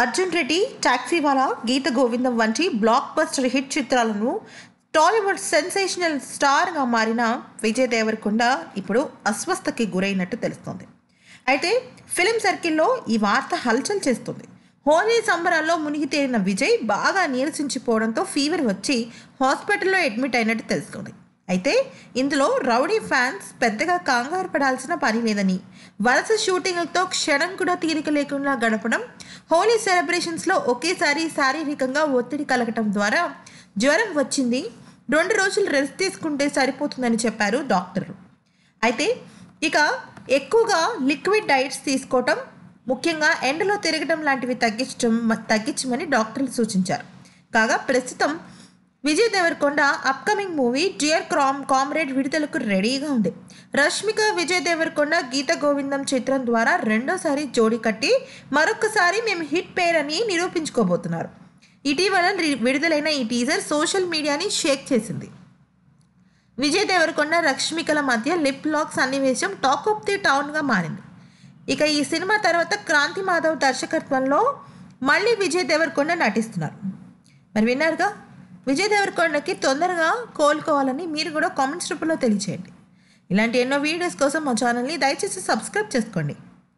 అర్జున్ రెడ్డి టాక్సీవాలా గీత గోవిందం వంటి block buster hit చిత్రాలను Tollywood sensational స్టార్గా మారిన విజయ్ దేవరకొండ ఇప్పుడు అస్వస్థకి గురైనట్టు తెలుస్తోంది. అయితే ఫిలిం సర్కిల్లో ఈ వార్త హల్చల్ చేస్తుంది. హోలీ సంబరాల్లో మునిగి తేలిన విజయ్ బాగా నీరసించిపోవడంతో ఫీవర్ వచ్చి హాస్పిటల్లో అడ్మిట్ అయినట్టు తెలుస్తుంది. అయితే ఇందులో రౌడీ ఫ్యాన్స్ పెద్దగా కంగారు పడాల్సిన పని లేదని వరుస షూటింగ్లతో క్షణం కూడా తీరిక లేకుండా గడపడం హోలీ సెలబ్రేషన్స్లో ఒకేసారి శారీరకంగా ఒత్తిడి కలగటం ద్వారా జ్వరం వచ్చింది. రెండు రోజులు రెస్ట్ తీసుకుంటే సరిపోతుందని చెప్పారు డాక్టర్లు అయితే ఇక ఎక్కువగా లిక్విడ్ డైట్స్ తీసుకోవటం ముఖ్యంగా ఎండలో తిరగడం లాంటివి తగ్గించడం తగ్గించమని డాక్టర్లు సూచించారు. కాగా ప్రస్తుతం Vijay Deverakonda upcoming movie dear cram comrade విడుదలకు రెడీగా ఉంది. రష్మిక విజయ్ దేవరకొండ గీత గోవిందం చిత్రం ద్వారా రెండోసారి జోడీ కట్టి మరొకసారి మేము హిట్ పేర్ అని నిరూపించుకోబోతున్నారు. ఇటీవల విడుదలైన ఈ టీజర్ సోషల్ మీడియాని షేక్ చేసింది. విజయ్ దేవరకొండ రష్మికల మధ్య లిప్ లాక్ సన్నివేశం టాక్ ఆఫ్ ది టౌన్గా మారింది. ఇక ఈ సినిమా తర్వాత క్రాంతి మాధవ్ దర్శకత్వంలో మళ్ళీ విజయ్ దేవరకొండ నటిస్తున్నారు. మరి విన్నారుగా? విజయ్ దేవరకొండకి తొందరగా కోలుకోవాలని మీరు కూడా కామెంట్స్ రూపంలో తెలియచేయండి. ఇలాంటి ఎన్నో వీడియోస్ కోసం మా ఛానల్ని దయచేసి సబ్స్క్రైబ్ చేసుకోండి.